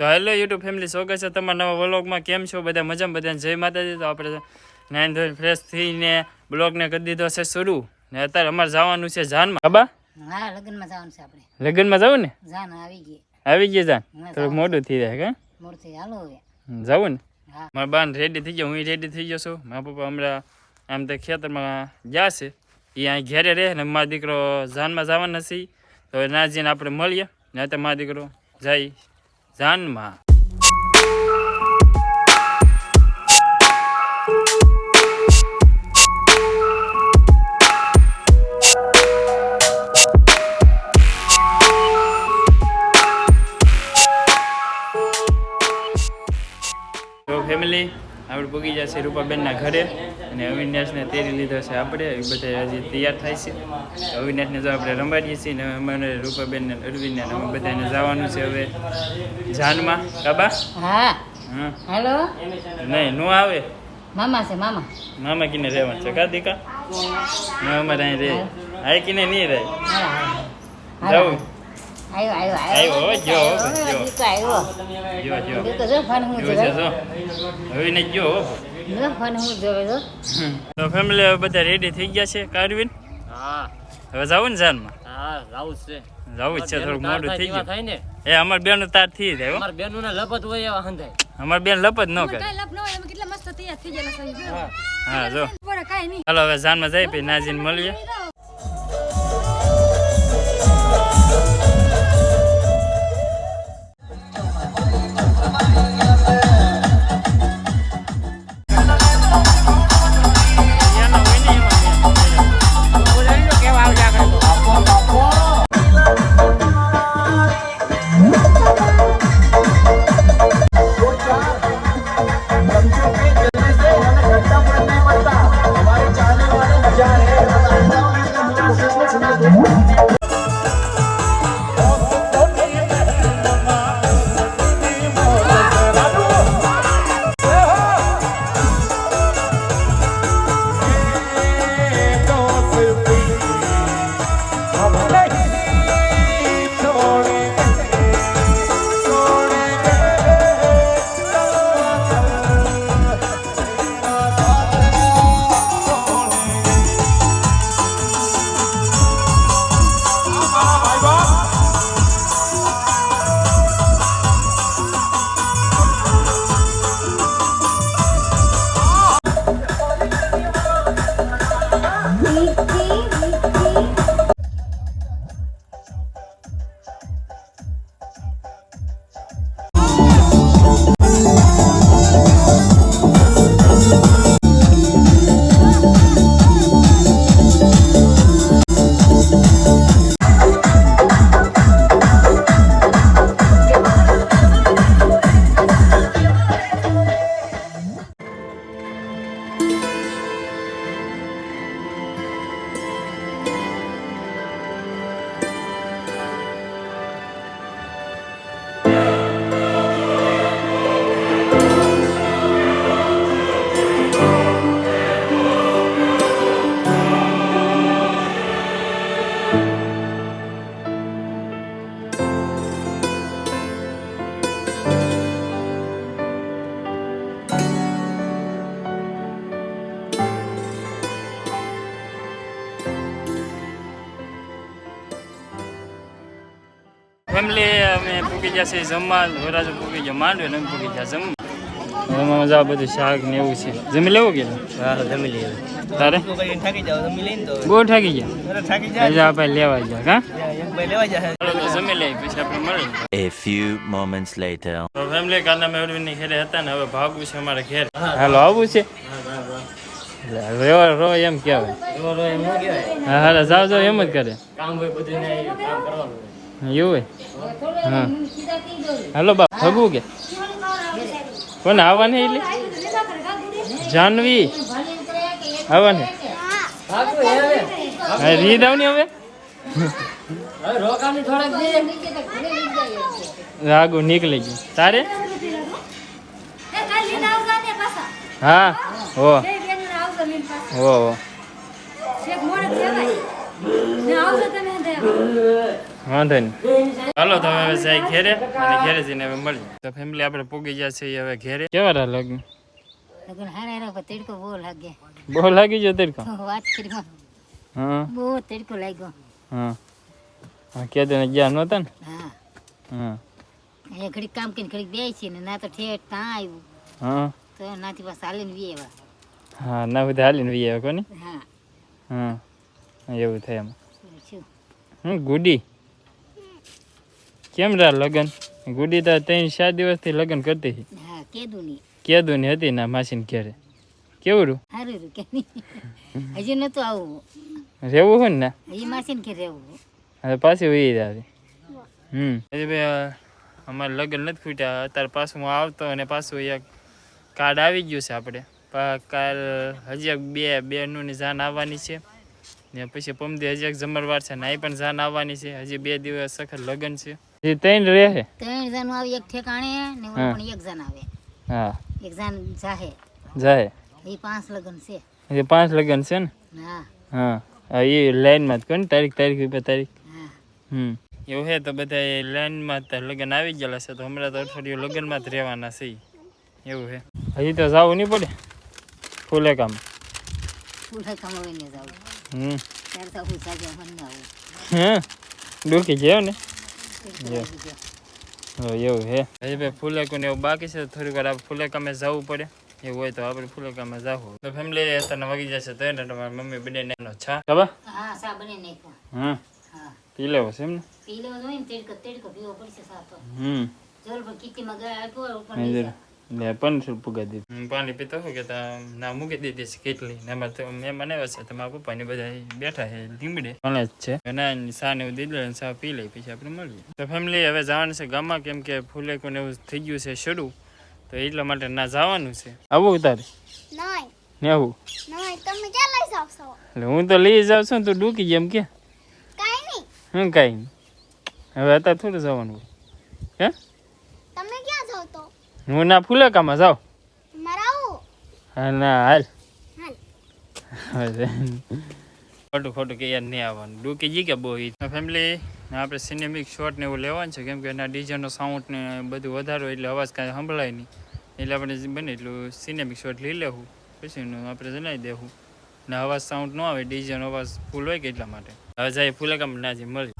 તો hello YouTube family સ્વાગત છે તમારા નવા વ્લોગમાં કેમ છો બધા? મજામાં બધાને જય માતાજી. તો આપણે નાઈન ધોઈને ફ્રેશ થઈને બ્લોગને કરી દીધો છે શરૂ. ને અત્યારે અમારે જવાનું છે જાનમાં. બાબા? હા લગ્નમાં જવાનું છે આપણે. લગ્નમાં જવું ને? જાન આવી ગઈ. આવી ગયા જાન? થોડું મોટું મોડું થઈ જાય કે હાલો હવે. જવું ને? મારા બાન રેડી થઈ ગયો હું રેડી થઈ ગયો છું. મારા પપ્પા હમણાં આમ તો ખેતરમાં ગયા છે. એ અહીં ઘેરે રહે ને મારો દીકરો જાનમાં જવાના છે. તો ના જઈને આપણે મળીએ. ને તો મારો દીકરો જાય જાનમાં. ફેમિલી આપણે પૂગી જશે રૂપાબેનના ઘરે. અને અવિનાશને તેરી લીધો છે આપણે. એ બધા હજી તૈયાર થાય છે. અવિનાશને જો આપણે રમાડીએ છીએ ને અમારે રૂપાબેનને અરવિંદને અમે બધાને જવાનું છે હવે જાનમાં. કાબા? હા. હેલો? નહીં નો આવે. મામા છે મામા. મામા કિને રહેવાનું છે. કા દીકા? ના અમારે અહીં રહે. આય કિને નહીં રહે. જવું આવ્યો આવ્યો આવ્યો, જો, જો. જો જો. જો જો જો જો. જો તો ફેમિલી હવે બધા રેડી થઈ ગયા છે કારવીન હા હવે જવું ને જાનમાં હા રાવું જ છે જવું જ છે થોડુંક મોડું થઈ ગયું થાય ને એ અમાર બેન તાર થઈ જાય અમાર બેનું ને લપત હોય એવા હંધાય અમાર બેન લપત ન કરે લપ ન હોય, કેટલા મસ્ત તૈયાર થઈ ગયા હા જો હાલો કાંઈ નહીં. ચાલો હવે જાનમાં જઈ પછી નાજીને મળીએ પૂકી છે જમવા વરાજો પૂકી ગયા માંડવે ને અમે પૂકી ગયા જમવા. એમાં મજા બધું શાક ને એવું છે. જમી લેવું કે હા જમી લઈએ. તારે? થાકી જાવ જમી લઈને તો. બહુ ઠાકી ગયા. થાકી હજી આપણે લેવા લેવા જાય. ચાલો જમી લઈએ પછી આપણે મળીએ. A few moments later. Family કાલના મેં અરવિંદની ઘેરે હતા ને હવે ભાગવું છે અમારે ઘેર. હાલો આવું છે? રો રો એમ કહેવાય. એમ હા હાલો જાવ જાવ એમ જ કરે. કામ હોય બધું કામ કરવાનું એવું હા. હાલો બા ભગવું કે? કોને આવવાની એટલે? જાનવી. આવવાની? હા રીત આવની હવે? આગું નીકળી ગયું. તારે. હા હો. હો હો. વાંધો નહીં. હાલો તો હવે જાય ઘેરે અને ઘેરે જઈને હવે મળીએ. તો ફેમિલી આપણે પૂગી ગયા છીએ હવે ઘેરે. કેવા રહ્યા લગ્ન? લગન હારા હારા તડકો બહુ લાગે. બહુ લાગી ગયો તડકો? વાત કરી હા. બહુ તડકો લાગ્યો. હા. હા કે તને ગયા નહોતા ને? હા. હા. અહીંયા ઘડીક કામ કરીને ઘડીક બે છે ને ના તો ઠેઠ ત્યાં આવ્યું. હા. તો નાથી પાસે હાલીને વી આવ્યા. હા ના બધા હાલીને વી આવ્યા કોની? હા. હા. એવું થાય એમ. શું? ગુડી. કેમ રહ્યા લગન? ગુડી તો ત્રણ ચાર દિવસથી લગન કરતી હતી. હા કેદું ની હતી ના માસીન ઘેરે. કેવું રૂ સારું રૂ કે હજી નતું આવું. રહેવું હોય ને? હજી માસીન ઘેર રહેવું હવે પાછી વહી જાય હમ. હજી ભાઈ અમારે લગ્ન નથી ખૂટ્યા. અત્યારે પાછું હું આવતો અને પાછું એક કાર્ડ આવી ગયું છે આપણે. કાલ હજી એક બે બેનું ને જાન આવવાની છે. ને પછી પમદી હજી એક જમરવાર છે ને અહીં પણ જાન આવવાની છે. હજી બે દિવસ સખત લગ્ન છે. હજી ત્રણ રહે. ત્રણ જણ આવે એક ઠેકાણે ને. પણ એક જણ આવે. હા. એક જણ જાહે. જાહે. એ પાંચ લગન છે. હજી પાંચ લગ્ન છે ને? હા. હા. એ લાઈનમાં જ કોણ? તારીખ તારીખ ઉપર તારીખ. હમ. એવું હે તો બધા એ લાઈનમાં તો લગ્ન આવી ગયેલા છે તો હમણાં તો અઠવાડિયું લગ્નમાં જ રહેવાના છે. એવું હે. હજી તો જવું નહીં પડે. ફૂલે કામ. ફૂલ કમાવીને જવું. હમ. ત્યારે તો હું સાજા મને ના આવું હે? ડૂકી ગયો ને? એવું હે હજી ભાઈ ફૂલે કોને એવું બાકી છે થોડીક વાર આપણે ફૂલે કામે જવું પડે. એવું હોય તો આપણે ફૂલે કામે જવું તો ફેમિલી તને વાગી જશે તો એને તમારી મમ્મી બને એનો છા ખબર? હા સા બને નાખ્યો હા. પી લેવો છે એમ ને? પી લેવો જોઈએ ને તડકો તડકો પીવો પડશે સા તો. હમ. જોર પર કિટીમાં ગયા આપ્યો ઉપર નહીં. લે પણ પુગા દીધું પાણી પીતો હું કે ના મૂકી દીધી છે કેટલી. ને એમાં તો મહેમાન આવ્યા છે. તો મારા પપ્પા ને બધા બેઠા છે લીમડે. પણ જ છે. ના સા ને એવું દીધું અને સા પી લઈ પછી આપણે મળીએ. તો ફેમિલી હવે જવાનું છે ગામમાં કેમ કે ફૂલે ને એવું થઈ ગયું છે શરૂ. તો એટલા માટે ના જવાનું છે. આવું તારે? ને આવું? એટલે હું તો લઈ જાઉં છું તું ડૂકી જેમ કે. હું કાંઈ નહીં. હવે અત્યારે થોડું જવાનું હે? હું ના ફૂલેકામાં જાઉં? મારે હા ના હાલ. ખોટું ખોટું કે યાર નહીં આવવાનું. ડૂકી જી કે બહુ ફેમિલી આપણે સિનેમિક શોટ ને એવું લેવાનું છે. કેમ કે એના ડીજેનો સાઉન્ડ ને બધું વધારો એટલે અવાજ કાંઈ સંભળાય નહીં. એટલે આપણે બને એટલું સિનેમિક શોટ લઈ લેવું. પછી આપણે જણાવી દેવું. ને અવાજ સાઉન્ડ ન આવે ડીજેનો અવાજ ફૂલ હોય કે એટલા માટે. હવે જાય ફૂલે કામ ના જે મળી.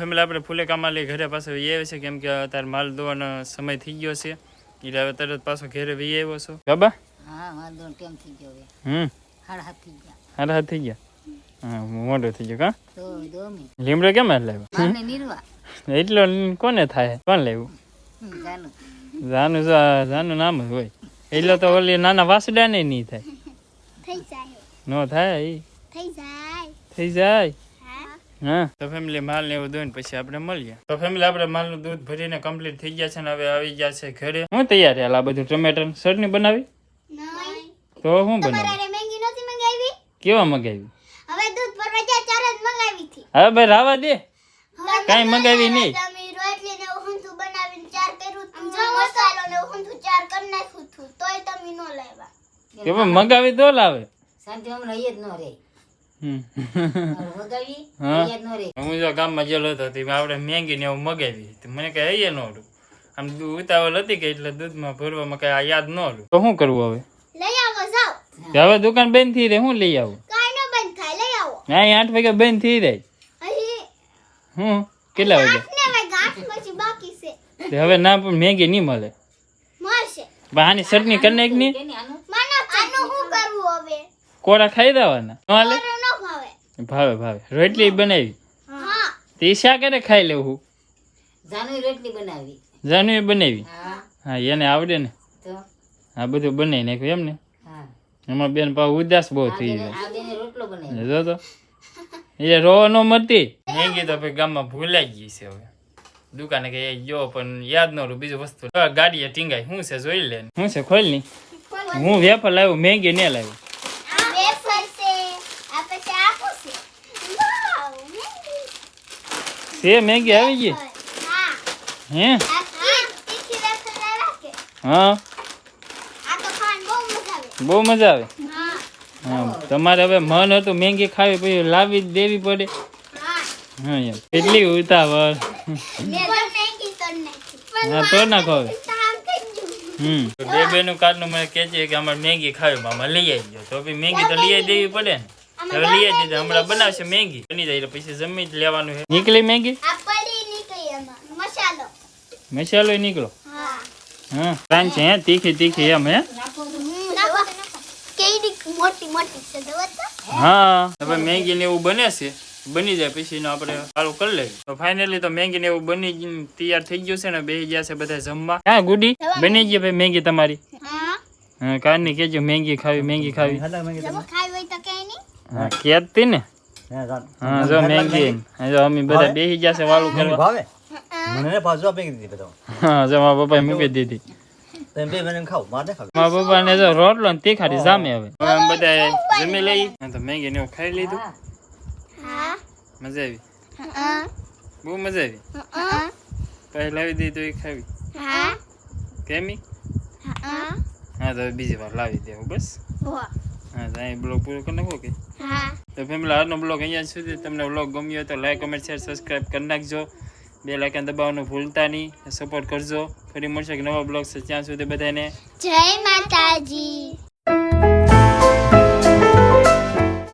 ફેમિલી આપણે ફૂલે કામમાં લઈ ઘરે પાસે વહી આવે છે કેમ કે અત્યારે માલ દોવાનો સમય થઈ ગયો છે. એટલે હવે તરત પાછો ઘરે વહી આવ્યો છો. બાબા? હા માલ ધોવાનો કેમ થઈ ગયો હમ. હાડ હાથ થઈ ગયા. હારા હાથ થઈ ગયા? હા મોટો થઈ ગયો કા? તો દો લીમડો કેમ લાવ્યો? માને નીરવા. એટલો કોને થાય? કોણ લાવ્યું? જાનું. જાનું જાનું નામ જ હોય. એટલે તો ઓલી નાના વાસડા ને નહીં થાય. થઈ જાય. નો થાય ઈ. થઈ જાય. થઈ જાય. હા? તો ફેમિલી માલ ને એવું દોઈને પછી આપણે મળીએ. તો ફેમિલી આપણે માલનું દૂધ ભરીને કમ્પ્લીટ થઈ ગયા છે ને હવે આવી ગયા છે ઘરે. હું તૈયાર યાર આ બધું ટમેટર ચટણી બનાવી? તો હું બનાવી? મંગાવી? કેવા હવે દૂધ ભરવા જ્યાં ચાર જ મંગાવી હતી. હવે ભાઈ રાવા દે. કાંઈ મંગાવી નહીં. તમે રોટલી ને ઊંધું બનાવીને ચાર કર્યું તું મસાલો ને ઊંધું ચાર કરી નાખ્યું તું તોય તમે નો લાવ્યા. કે ભાઈ મગાવી તો લાવે. શાંતિ હમણાં અહીંયા જ ન રહે. હા. જ ગામમાં જેલો હતો તે આપણે મેંગી ને એવું મગાવી. તો મને કઈ અહીંયા ન હતું. આમ દૂધ ઉતાવળ હતી કે એટલે દૂધમાં ભરવામાં કઈ આ યાદ ન હતું. તો શું કરવું હવે? હવે દુકાન બંધ થઈ રહી હું લઈ આવું? કાંઈ નો બંધ થાય લઈ આવો. અહીં આઠ વાગે બંધ થઈ જાય હું? કેટલા વાગે હવે ના પણ મેંગી નહીં મળે. આની ચટણી કરી નાખની? કેની આનું માનો આનું શું કરવું હવે? કોરા ખાઈ દેવાના? હાલે? ભાવે ભાવે. રોટલી બનાવી. હા. તે શા કરે ખાઈ લેવું જાનવી રોટલી બનાવી. જાનવી બનાવી? હા. એને આવડે ને. હા આ બધું બનાવી નાખ્યું એમ ને એમાં બેન પાછું ઉદાસ બહુ થઈ જાય. આગેને રોટલો બનાવી. જો તો એ રો નો મતી મેંગી તો ભાઈ ગામમાં ભૂલાઈ ગઈ છે હવે. દુકાને કે ગયો પણ યાદ ન બીજું વસ્તુ. ગાડીએ ટીંગાઈ. શું છે જોઈ લે શું છે ખોલની. હું વેફર લાવ્યો મેગી ને લાવ્યો આ વેફર છે આ પછી આપું છે વાવ મેગી. છે મેગી આવી ગઈ? હા? હે. બહુ મજા આવે. હા, તમારે હવે મન હતું મેગી ખાવી, પછી લાવી જ દેવી પડે. હા કેટલી ઉતાવળ. હા, તો નાખો હવે. હમ. બે બેનું કાર્ડનું મને કહે છે કે અમારે મેગી ખાવી મામા લઈ આવી તો બી મેગી તો લઈ આવી દેવી પડે ને. હમણાં બનાવશે મેગી. બની જાય પછી જમી જ લેવાનું છે. નીકળી મેગી? આ પડી નીકળી એમાં. મસાલો. મસાલો નીકળો? હા. હા. હે? તીખી તીખી એમ હે? નાખો કેડી મોટી મોટી છે જોવો તો. હા. હવે મેગી ને એવું બને છે. બની જાય પછી આપણે ચાલુ કરી લઈએ. તો ફાઇનલી તો મેગી ને એવું બની ગયું, તૈયાર થઈ ગયું છે ને બે ગયા છે બધા જમવા. હા ગુડી બની ગઈ ભાઈ મેગી તમારી? હા. હા કારની કેજો મેગી ખાવી મેગી ખાવી. હા કહેતી ને? હા જો મેગી જો અમે બધા બેસી ગયા છે વાળું કરવા. ભાવે? મને પાછું આપી દીધી બધો હા જો મારા પપ્પાએ મૂકી દીધી. તમે બે મને ખાવ મારે ખાવ. મારા પપ્પાને જો રોટલો ને તીખારી જામે હવે. અમે બધા જમી લઈ તો મેગી ને એવું ખાઈ લીધું. હા. મજા આવી? હા. બહુ મજા આવી? હા. લાવી દીધી તો એ ખાવી. હા. કેમી? હા. હા તો બીજી વાર લાવી દેવું બસ. હા તો અહીં બ્લોગ પૂરો કરી નાખો કે? હા. તો ફેમિલી આજનો બ્લોગ અહીંયા સુધી. તમને બ્લોગ ગમ્યો તો લાઈક કમેન્ટ શેર સબસ્ક્રાઈબ કરી નાખજો. બે લાઇકન દબાવવાનું ભૂલતા નહીં. સપોર્ટ કરજો. ફરી મળશે કે નવા બ્લોગ છે ત્યાં સુધી બધાને જય માતાજી.